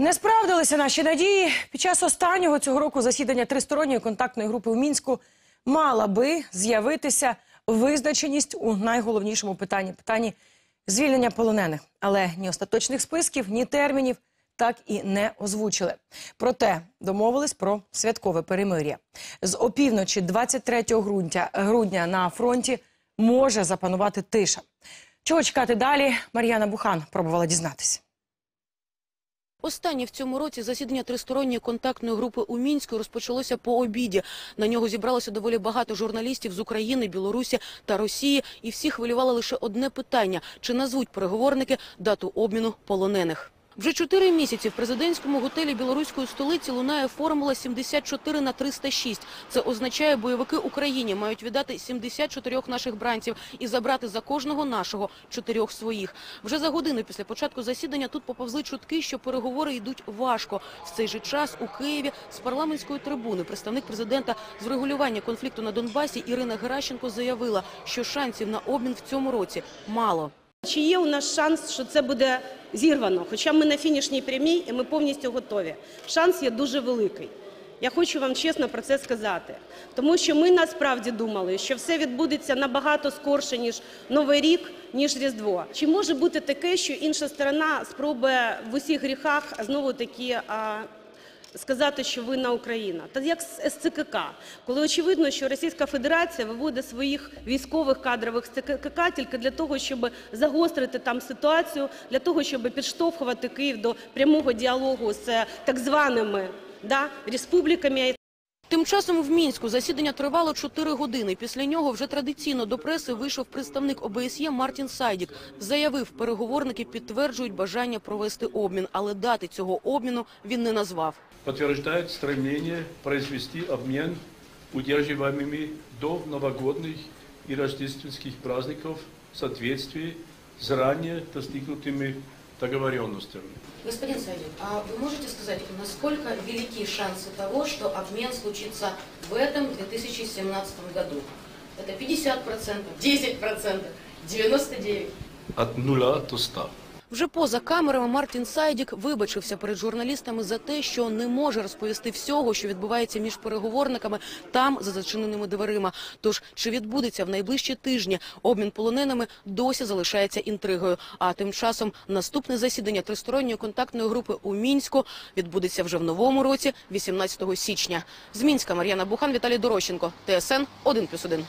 Не справдилися наші надії. Під час останнього цього року засідання тристоронньої контактної групи в Мінську мала би з'явитися визначеність у найголовнішому питанні питанні звільнення полонених. Але ні остаточних списків, ні термінів так і не озвучили. Проте домовились про святкове перемир'я. З опівночі 23 грудня, грудня на фронті може запанувати тиша. Чого чекати далі? Мар'яна Бухан пробувала дізнатися. Останнє в цьому році засідання тристоронньої контактної групи у Мінську розпочалося по обіді. На нього зібралося доволі багато журналістів з України, Білорусі та Росії, і всі хвилювало лише одне питання: чи назвуть переговорники дату обміну полонених. Вже чотири місяці в президентському готелі білоруської столиці лунає формула 74 на 306. Це означає, бойовики Україні мають віддати 74 наших бранців і забрати за кожного нашого чотирьох своїх. Вже за годину після початку засідання тут поповзли чутки, що переговори йдуть важко. В цей же час у Києві з парламентської трибуни представник президента з врегулювання конфлікту на Донбасі Ірина Геращенко заявила, що шансів на обмін в цьому році мало. Чи є у нас шанс, що це буде зірвано? Хоча ми на фінішній прямій і ми повністю готові. Шанс є дуже великий. Я хочу вам чесно про це сказати. Тому що ми насправді думали, що все відбудеться набагато скорше, ніж Новий рік, ніж Різдво. Чи може бути таке, що інша сторона спробує в усіх гріхах знову-таки а, сказати, що винна Україна. Та як з СЦКК, коли очевидно, що Російська Федерація виводить своїх військових кадрових з СЦКК тільки для того, щоб загострити там ситуацію, для того, щоб підштовхувати Київ до прямого діалогу з так званими да, республіками. Тим часом в Мінську засідання тривало 4 години. Після нього вже традиційно до преси вийшов представник ОБСЄ Мартін Сайдік. Заявив, переговорники підтверджують бажання провести обмін, але дати цього обміну він не назвав. подтверждает стремление произвести обмен удерживаемыми до новогодних и рождественских праздников в соответствии с ранее достигнутыми договоренностями. Господин Сайдик, а вы можете сказать, насколько велики шансы того, что обмен случится в этом 2017 году? Это 50%, 10%, 99%? От нуля до ста. Вже поза камерами Мартін Сайдік вибачився перед журналістами за те, що не може розповісти всього, що відбувається між переговорниками там за зачиненими дверима. Тож чи відбудеться в найближчі тижні обмін полоненими, досі залишається інтригою. А тим часом наступне засідання тристоронньої контактної групи у мінську відбудеться вже в новому році, 18 січня. З мінська Мар'яна Бухан, Віталій Дорощенко, ТСН 1+,1.